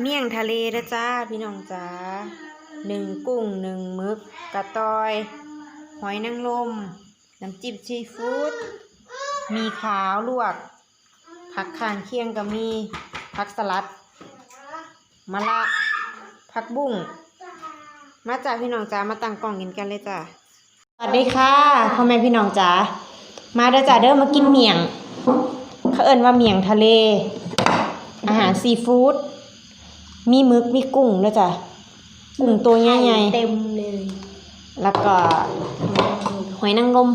เมี่ยงทะเลเด้อจ้าพี่น้องจ้าหนึ่งกุ้งหนึ่งมึกกระตอย หอยนางรมน้ำจิ้มซีฟู้ดมีขาวลวก ผักข้างเคียงก็มีผักสลัดมะละผักบุ้ง มาจ้าพี่น้องจ้ามาตั้งกล่องกินกันเลยจ้าสวัสดีค่ะพ่อแม่พี่น้องจ้ามาเด้อจ้าเด้อมากินเมี่ยงเขาเอิ้นว่าเมี่ยงทะเล อาหารซีฟู้ดมีหมึกมีกุ้งด้วยจ้ะกุ้งตัวใหญ่เต็มเลยๆแล้วก็หอยนางรม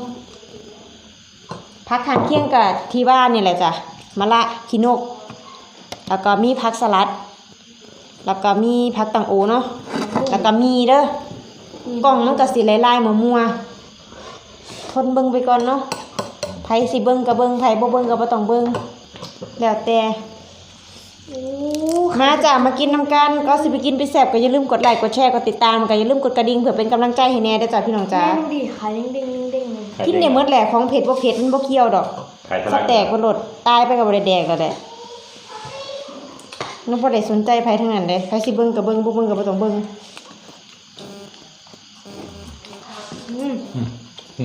พักทางเคียงกับที่บ้านนี่แหละจ้ะมะละขี้นก แล้วก็มีผักสลัด แล้วก็มีผักตังโอเนาะ แล้วก็มีเด้อกล่องมันก็สิลายๆมัวๆทนเบิ่งไปก่อนเนาะไผสิเบิ่งก็เบิ่งไผบ่เบิ่งก็บ่ต้องเบิ่งแล้วแต่โอ้มาจ้ะมากินน้ำกันก็สิไปกินไปแซ่บก็อย่าลืมกดไลค์กดแชร์กดติดตามก็อย่าลืมกดกระดิ่งเพื่อเป็นกำลังใจให้แน่เด้อจ้ะพี่น้องจ้าแม่ดูดิขาเด้งเด้งเด้งเลยกินได้หมดแหละของเผ็ดบ่เผ็ดมันบ่เคี่ยวดอกไข่ทะสลักแตกบ่หลดตายไปก็บ่ได้แดกแล้วแหละนึกบ่ได้สนใจไผทั้งนั้นเด้ไผสิเบิ่งก็เบิ่งบ่เบิ่งก็บ่ต้องเบิ่ง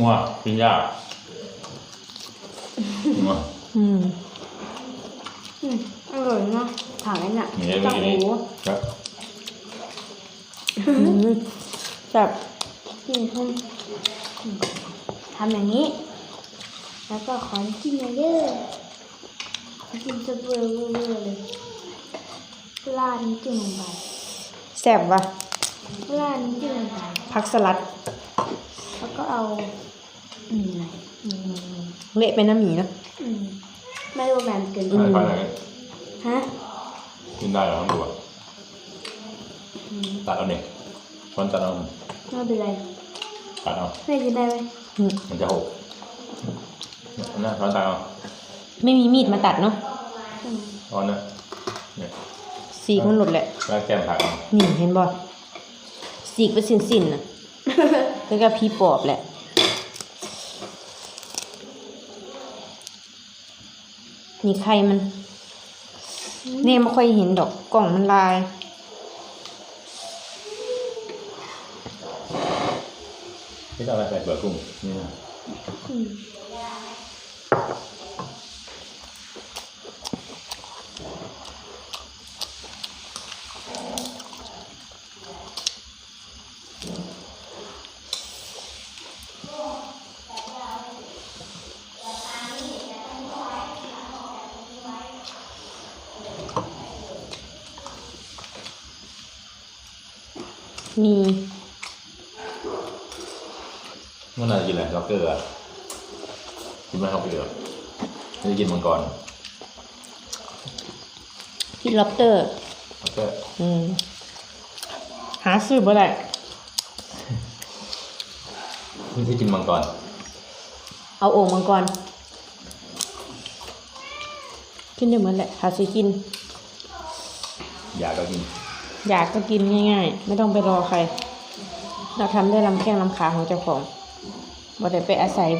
งัวกินยากงัว อืมอืมอร่อยเนาะถามไอ้น่ะนี่ได้จัไม่งกินหูครับอืมแซ่บกินขึ้นทำอย่างนี้ แล้วก็ขอจิ้มเยอะๆจิ้มจะเบอร์เบอร์เบอร์เลยลาดน้ำจิ้มลงไปแซ่บว่ะลาดน้ำจิ้มลงไปผักสลัด แล้วก็เอา อืมอืมเละไปน้ำหมีเนาะอืมไม่โรแมนเกินอืไข่มไข่ไหนฮะกินได้เหรอทั้งตัวอืมตัดเอาเนี่ยคนตัดเอาไม่เป็นไรตัดเอาไม่กินได้ไหมอืมมันจะหกเนี่ยนะช้อนตัดเอาไม่มีมีดมาตัดเนาะอืมช้อนนะเนี่ยสีกมันหลุดแหละแล้วแก้มผักเอานี่เห็นบ่สีกเป็นสินๆน่ะแล้วก็พี่ปอบแหละ นี่ไข่มันเน่ไม่ค่อยเห็นดอกกล่องมันลายที่จะเอาอะไรใส่เปลือกกุ้งนี่นะ มมีมันน่าจะกินอะไรล็อกเกอร์อะกินไหมล็อกเกอร์ไม่ได้กินมังกรพี่ล็อบเตอร์ล็อกเกอร์อืมหาซื้อบ่ได้ไม่ได้กินมังกร เอาโอ่งมังกรกินได้หมดแหละหาซื้อกิน อยากก็กิน อยากก็กินง่ายๆ ไม่ต้องไปรอใคร เราทำได้ลำแข้งลำขาของเจ้าของบ่ได้ไปอาศัย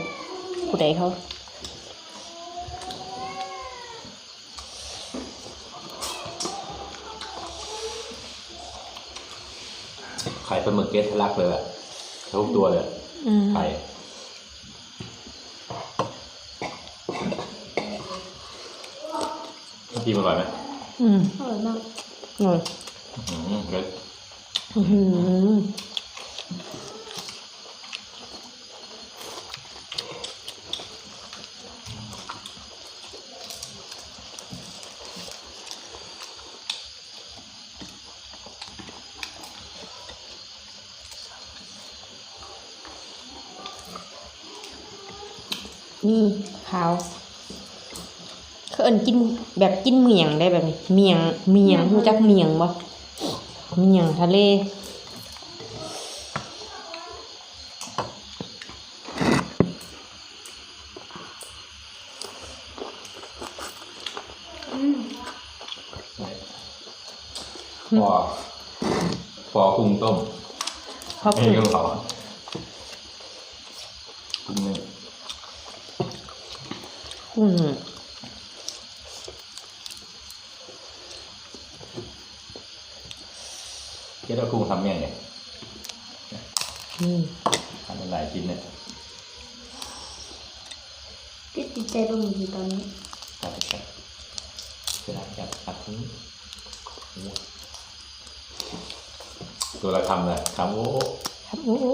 ผู้ใดเขาไข่ปลาหมึกเกสทะลักเลยอะทุกตัวเลยอะอืมไข่พี่มันอร่อยไหมอืมอร่อยมากอร่อย อืมเกสอื้อหือนี่ขาวเขาเอินกินแบบกินเมียงได้แบบนี้เมียงเมียงรู้จักเมียงบ่ เมียงทะเลอืมปอปอกุ้งต้มเพราะไม่กุ้งใช่กุ้งเผากุ้งนึ่งกุ้ง เจ๊เรากุ้งทำยังไงนี่ทำเป็นหลายชิ้นเนี่ยก็ติดใจตรงนี้ตอนนี้ตัดไปตัดเวลาจับตัดนี้ตัวละคำเลยคำโอ้ครับโอ้โห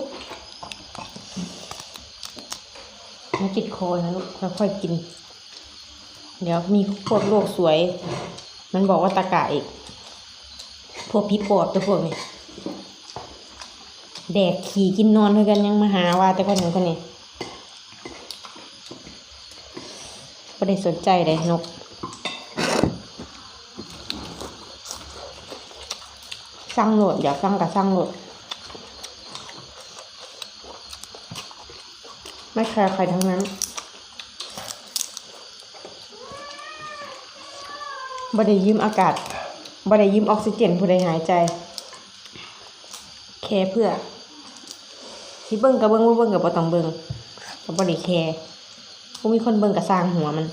มันติดคอนะลูกค่อยๆกิน เดี๋ยวมีพวกโรคสวย มันบอกว่าตะกะอีก พวกพิษปอบตัวพวกนี้แดกขี่กินนอนด้วยกันยังมาหาว่าแต่คนหนึ่งคนนี้ไม่ได้สนใจเลยนกสร้างโหลดอยากสร้างกับสร้างโหลดไม่แคร์ใครทั้งนั้นบ่ได้ยืมอากาศ บ่ได้ยืมออกซิเจนผู้ใดหายใจ แค่เพื่อสิเบิ่งกับเบิ่งบ่เบิ่งกับบ่ต้องเบิ่งก็บ่ได้แคร์บ่มีคนเบิ่งก็สร้างหัวมัน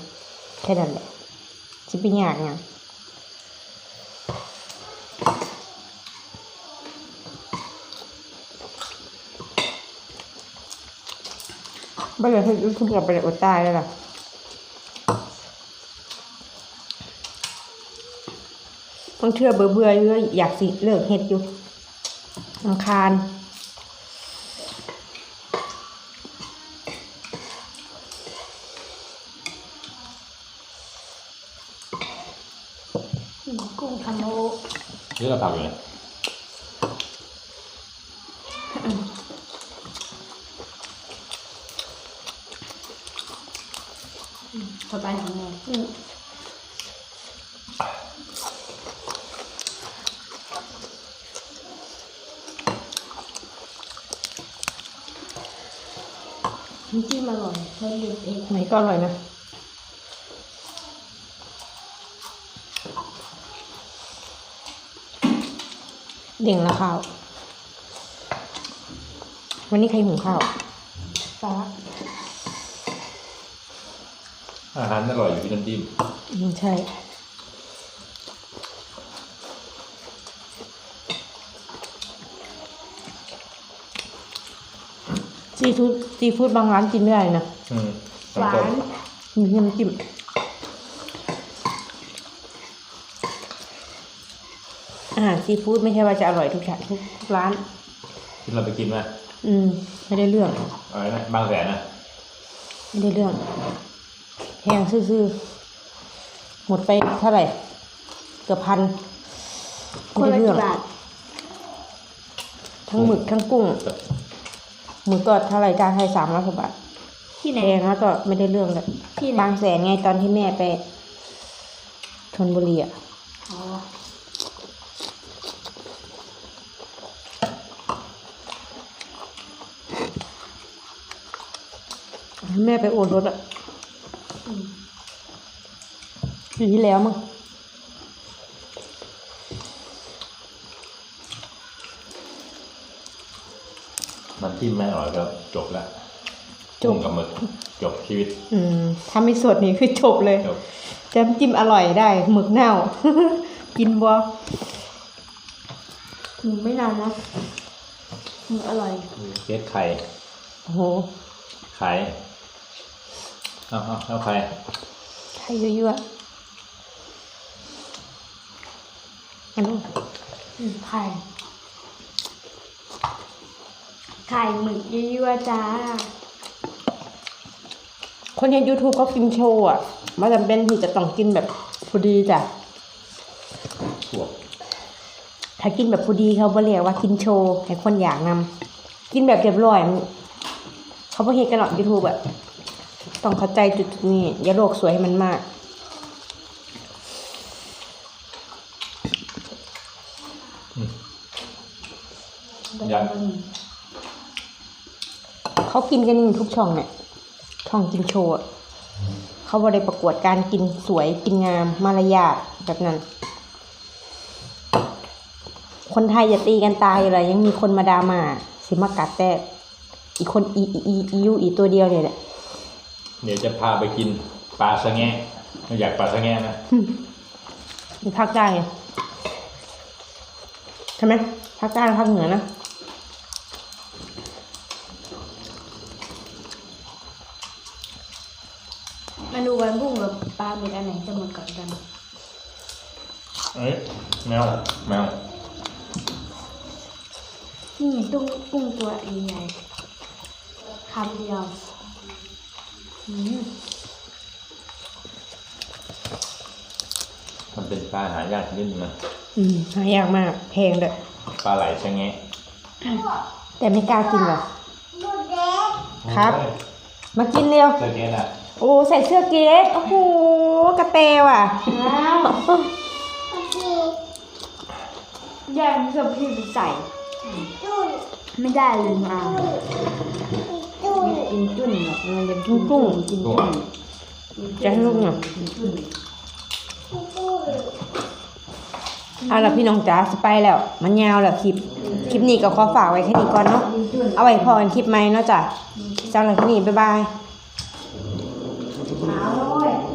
แค่นั้นแหละสิไปยากหยังบ่ได้เฮ็ดคือกับบ่ได้อดตายแล้วล่ะ บางเทื่อเบื่อเบื่อๆอยู่อยากสิเลิกเฮ็ดอยู่ลำคาญอืมกุ้งทำโมนี่เราผักอยู่เนี่ยสไตล์ของแม่ น้ำจิ้มอร่อยเพิ่มเด็ดเองไหนก็อร่อยนะเด่งละข้าว วันนี้ใครหุงข้าวฟ้าอาหารอร่อยอยู่ที่น้ำจิ้มอืมใช่ ซีฟู้ดซีฟู้ดบางร้านกินไม่ได้นะอืมหวาน้ำต้มนมีน้ำจิ้มอาหารซีฟู้ดไม่ใช่ว่าจะอร่อยทุกชาทุกทุกร้าน ที่เราไปกินมาอืม ไม่ได้เรื่อง อะไรนะบางแสนนะไม่ได้เรื่องแพงซื่อๆหมดไปเท่าไหร่ เกือบพันคนไม่ละได้เรื่องกี่บาท ทั้งหมึกทั้งกุ้ง หมึกก็เท่าไหร่จานไทยสามร้อยกว่าบาทที่ไหน แพงแล้วก็ไม่ได้เรื่องเลยที่ไหน บางแสนไงตอนที่แม่ไปชนบุรีอะอ๋อแม่ไปโอนรถอะอืมปีที่แล้วมั้ง น้ำจิ้มไม่อร่อยก็จบละจบกุ้งกับหมึกจบชีวิต อืมถ้าไม่สดนี่คือจบเลยจบจะจิ้มอร่อยได้ หมึกเน่า กินบัวหมูไม่นานนะหมูอร่อยเค้กไข่โอ้โหไข่เอาเอาเอาไข่ไข่เยอะๆอันนู้นอืมไข่ ไข่หมึกยั่วๆจ้า คนเห็นยูทูบเขากินโชว์อะว่าจำเป็นที่จะต้องกินแบบพอดีจ้ะถั่วถ้ากินแบบพอดีเขาบ่เรียกว่ากินโชว์ให้คนอยากนำกินแบบเรียบร้อยมันเขาบ่เฮ็ดกันหรอกยูทูบอะต้องเข้าใจจุดๆนี้ อย่าโลกสวยให้มันมาก ยัง เขากินกันทุกช่องเนี่ยช่องกินโชว์อะเขาบ่ได้ประกวดการกินสวยกินงามมารยาทแบบนั้น คนไทยอย่าตีกันตายอะไรยังมีคนมาดรามาสิมากัดแต่อีกคนอีอีอีอียูอีตัวเดียวเนี่ยแหละเดี๋ยวจะพาไปกินปลาสะแงะไม่อยากปลาสะแงะนะมีภาคใต้ไงใช่ไหมภาคใต้ภาคเหนือนะ มาดูวันพุ่งกับปลาเม็ดอันไหนจะหมดก่อนกัน เอ้ยแมวแมวนี่ตุ้งกุ้งตัวใหญ่ๆคำเดียวอืมมันเป็นปลาหายากนิดนึงนะอืมหายากมากแพงด้วยปลาไหลสะแงะแต่ไม่กล้ากินหรอกครับ มากินเร็วสะแงะน่ะ โอ้ใส่เสื้อเกสโอ้โหกระเตวอะว้าวย่างที่กับพี่ไปใส่ไม่ได้เลยมากินจุ่นหรอกมันจะกินกุ้งกินกุ้งจุ่อะนจะให้ลูกหน่อยกินจุ่นเอาล่ะพี่น้องจ๋าสไปแล้ว มันยาวแล้วคลิป คลิปนี้ก็ขอฝากไว้แค่นี้ก่อนเนาะกินจุ่นเอาไว้พอกันคลิปไหมเนาะจ้ะสำหรับคลิปนี้บ๊ายบาย ขาว